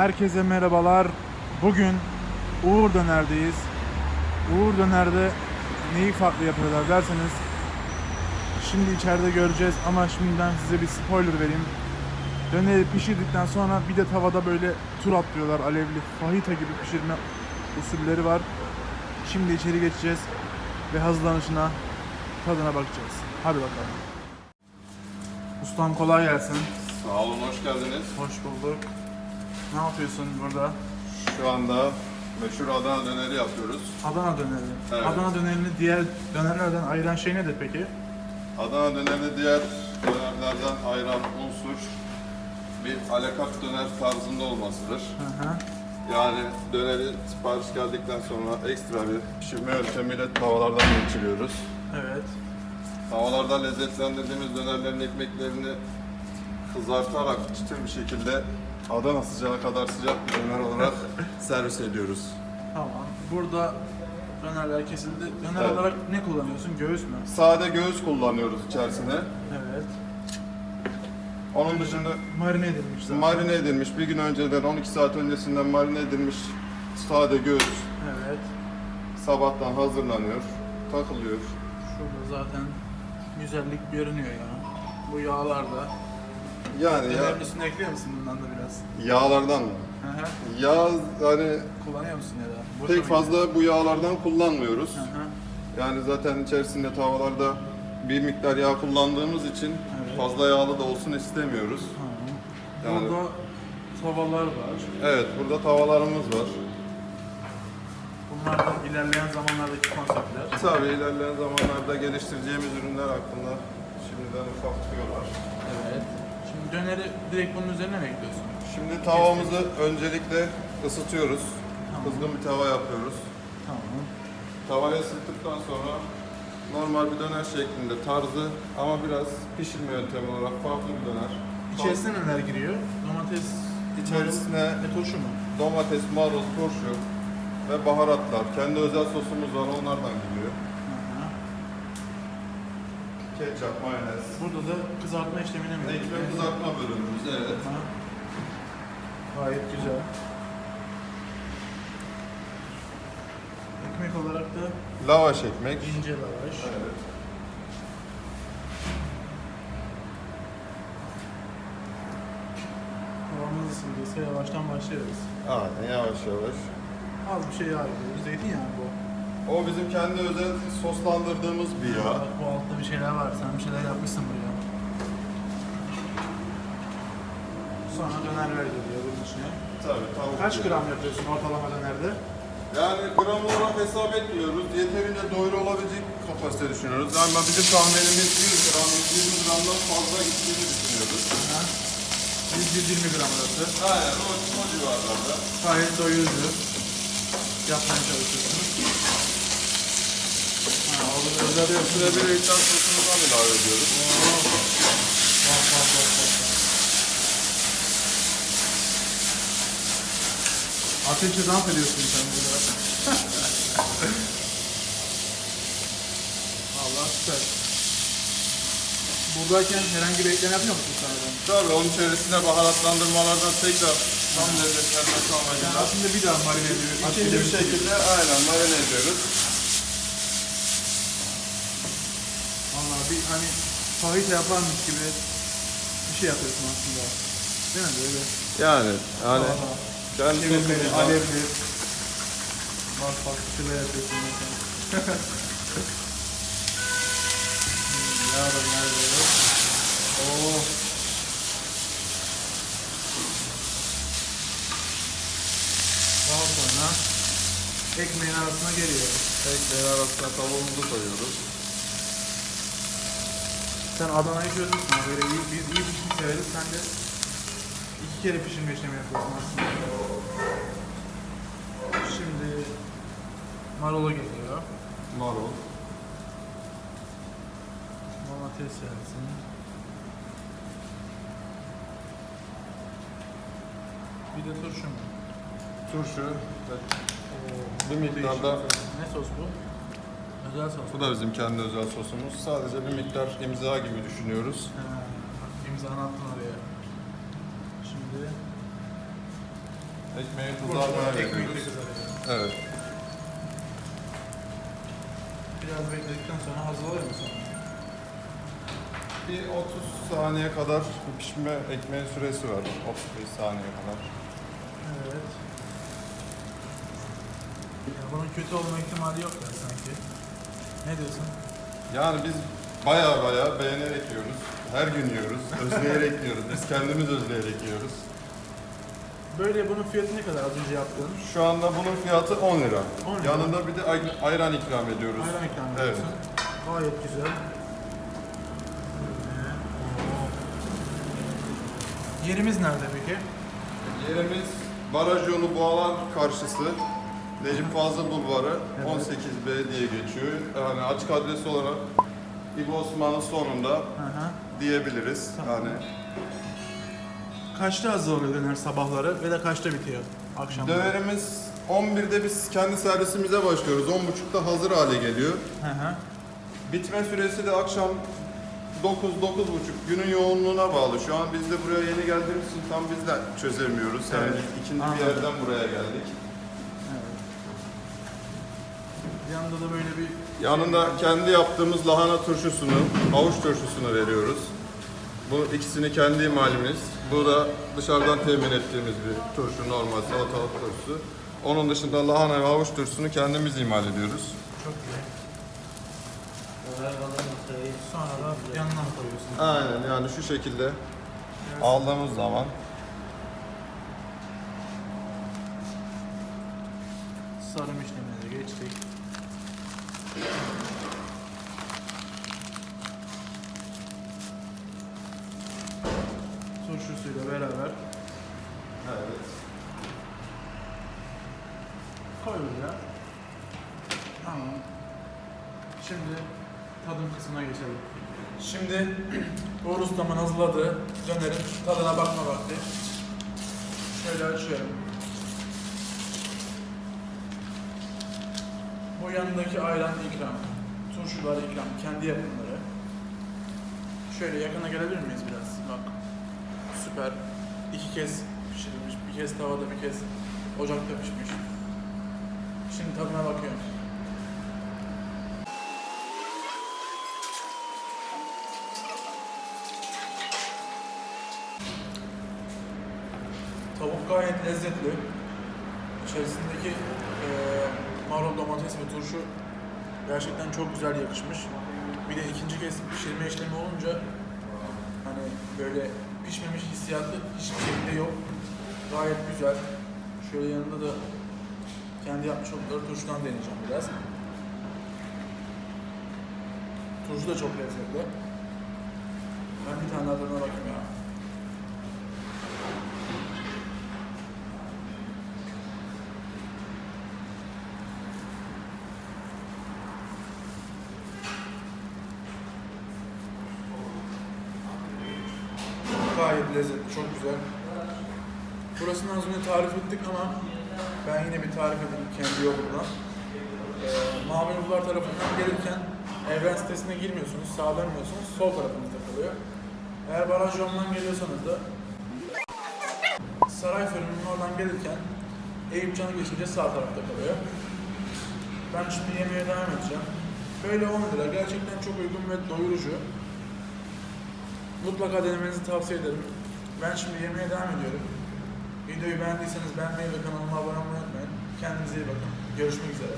Herkese merhabalar. Bugün Uğur Döner'deyiz. Uğur Döner'de neyi farklı yapıyorlar derseniz şimdi içeride göreceğiz ama şimdiden size bir spoiler vereyim. Döneri pişirdikten sonra bir de tavada böyle tur atlıyorlar alevli fajita gibi pişirme usulleri var. Şimdi içeri geçeceğiz ve hazırlanışına tadına bakacağız. Hadi bakalım. Ustam kolay gelsin. Sağ olun, hoş geldiniz. Hoş bulduk. Ne yapıyorsun burada? Şu anda meşhur Adana döneri yapıyoruz. Adana döneri. Evet. Adana dönerini diğer dönerlerden ayıran şey nedir peki? Adana dönerini diğer dönerlerden ayıran unsur bir alakat döner tarzında olmasıdır. Hı hı. Yani döneri sipariş geldikten sonra ekstra bir pişirme yöntemiyle tavalardan geçiriyoruz. Evet. Tavalardan lezzetlendirdiğimiz dönerlerin ekmeklerini kızartarak çıtır bir şekilde Adana sıcağı kadar sıcak bir döner olarak servis ediyoruz. Tamam. Burada dönerler kesildi. Döner Evet. olarak ne kullanıyorsun? Göğüs mü? Sade göğüs kullanıyoruz içerisine. Evet. Onun dışında Marine edilmiş zaten. marine edilmiş, bir gün önceden 12 saat öncesinden marine edilmiş sade göğüs Evet. sabahtan hazırlanıyor, takılıyor. Şurada zaten güzellik görünüyor ya. Bu yağlar da. Yani ya, Dönerin üstüne ekliyor musun bundan da biraz? yağlardan mı? Hı hı. Yağ hani Kullanıyor musun ya da? Boşa pek mı fazla bu yağlardan kullanmıyoruz. gidiyor? Hı hı. Yani zaten içerisinde tavalarda bir miktar yağ kullandığımız için Evet. fazla yağlı da olsun istemiyoruz. Yani- Burada tavalar var. Evet, burada tavalarımız var. Bunlar da ilerleyen zamanlardaki konseptler. Tabii ilerleyen zamanlarda geliştireceğimiz ürünler hakkında şimdiden ufak tüyolar. Evet. Şimdi döneri direkt bunun üzerine mi ekliyorsun? Şimdi tavamızı öncelikle ısıtıyoruz. Tamam. Kızgın bir tava yapıyoruz. Tamam. Tavayı ısıttıktan sonra normal bir döner şeklinde tarzı ama biraz pişirme yöntemi olarak farklı bir döner. İçerisine neler giriyor? Domates, İçerisine marul ve turşu mu? domates, marul, turşu ve baharatlar. Kendi özel sosumuz var onlardan geliyor. Ketçap, mayonez. Burada da kızartma işlemine mi? Ekmek kızartma bölümümüz evet. Hı. Gayet güzel. Ekmek olarak da Lavaş ekmek. ince lavaş. Evet. Isındıysa yavaştan başlıyoruz. Aynen yavaş yavaş. Az bir şey yağ ekliyoruz. Zeytinyağı bu. O bizim kendi özel soslandırdığımız bir yağ. Bak bu altta bir şeyler var. Sen bir şeyler yapmışsın buraya. Sonra dönerler geliyor bunun içine. Tabii tavuk. Kaç gram yapıyorsun ortalama dönerde? Yani gram olarak hesap etmiyoruz. Yeterince doyuru olabilecek kapasite düşünüyoruz. Yani bizim tahminimiz 100 gram, 120 gramdan fazla gittiğini düşünüyoruz. Ha? 120 gram arası. Aynen o, o civarlarda. Gayet doyurucu. Yapmaya çalışıyorsunuz. Özel yapıyorsunuz. bir reklam sosumuzdan ilave ediyoruz. Ateşe dans ediyorsun sen burada. Allah süper. Buradayken herhangi bir ekleme yapıyor musun sen? Tabii onun içerisine baharatlandırmalardan tekrar tam lezzetlenmesi Yani amacıyla aslında bir daha marine ediyor. ikinci bir şekilde aynen marine ediyoruz. Valla bir hani fajita yaparmış gibi bir şey yapıyorsun aslında. Değil mi böyle? Yani yani Çevirmeli, sosumuzdan- alevli. Bak bak şöyle yapıyorsun mesela. Ya da nerede? Oo. Daha sonra ekmeğin arasına geliyor. Ekmeğin arasına tavuğumuzu koyuyoruz. Sen Adana'yı çözmüşsün abi. Böyle iyi, biz iyi pişmiş severiz. Sen de iki kere pişirme işlemi yapıyorsun aslında. Şimdi marola geliyor. Marul. Domates yersin. Bir de turşu mu? Turşu. Oo, Bir miktarda Ne sos bu? Özel sos. bu da bizim kendi özel sosumuz. Sadece bir miktar imza gibi düşünüyoruz. Bak imzanı attın oraya. Şimdi Ekmeği de veriyoruz. Evet. Biraz bekledikten sonra hazır oluyor mu sonra? Bir 30 saniye kadar pişme ekmeğin süresi var. 35 saniye kadar. Evet. Ya bunun kötü olma ihtimali yok ya sanki. Ne diyorsun? Yani biz baya baya beğenerek yiyoruz. Her gün yiyoruz. Özleyerek yiyoruz. Biz kendimiz özleyerek yiyoruz. Böyle bunun fiyatı ne kadar az önce yaptığın? Şu anda bunun fiyatı 10 lira. 10 lira. Yanında bir de ay- ayran ikram ediyoruz. Ayran ikram Evet. ediyorsun. Gayet güzel. Yerimiz nerede peki? Yerimiz baraj yolu Boğalar karşısı. Necip Fazıl Bulvarı Evet. 18B diye geçiyor. Yani açık adres olarak İbo Osman'ın sonunda hı. diyebiliriz. Tamam. Yani Kaçta hazır oluyor döner sabahları ve de kaçta bitiyor akşam? dönerimiz 11'de biz kendi servisimize başlıyoruz. 10.30'da hazır hale geliyor. Hı hı. Bitme süresi de akşam 9 9.30 günün yoğunluğuna bağlı. Şu an biz de buraya yeni geldiğimiz için tam biz de çözemiyoruz. Yani Evet, biz ikinci anladım. bir yerden buraya geldik. Evet. Yanında da böyle bir Yanında kendi yaptığımız lahana turşusunu, havuç turşusunu veriyoruz. Bu ikisini kendi imalimiz. Bu da dışarıdan temin ettiğimiz bir turşu, normal salatalık turşusu. Onun dışında lahana ve havuç turşusunu kendimiz imal ediyoruz. çok iyi. Sonra da yanına koyuyorsun. Aynen yani şu şekilde aldığımız zaman Sarım işlemine de geçtik. Turşusuyla beraber evet. koy buraya. Tamam. Şimdi tadım kısmına geçelim. Şimdi Uğur Ustam'ın hazırladığı dönerin tadına bakma vakti. Şöyle açıyorum. Bu yanındaki ayran ikram, turşular ikram, kendi yapımları. Şöyle yakına gelebilir miyiz biraz? Bak. Süper. İki kez pişirilmiş, bir kez tavada, bir kez ocakta pişmiş. Şimdi tadına bakıyorum. Tavuk gayet lezzetli. İçerisindeki eee marul, domates ve turşu gerçekten çok güzel yakışmış. Bir de ikinci kez pişirme işlemi olunca hani böyle pişmemiş hissiyatı hiçbir şekilde yok. Gayet güzel. Şöyle yanında da kendi yapmış oldukları turşudan deneyeceğim biraz. Turşu da çok lezzetli. Ben bir tane daha bakayım ya. Gayet lezzetli, çok güzel. Burasını az önce tarif ettik ama ben yine bir tarif edeyim kendi yolumdan. Ee, Mavi Yollar tarafından gelirken evren sitesine girmiyorsunuz, sağa dönmüyorsunuz, sol tarafınızda kalıyor. Eğer baraj yolundan geliyorsanız da Saray Fırını'nın oradan gelirken Eyüp Can'ı geçince sağ tarafta kalıyor. Ben şimdi yemeğe devam edeceğim. Böyle 10 lira gerçekten çok uygun ve doyurucu. Mutlaka denemenizi tavsiye ederim. Ben şimdi yemeğe devam ediyorum. Videoyu beğendiyseniz beğenmeyi ve kanalıma abone olmayı unutmayın. Kendinize iyi bakın. Görüşmek üzere.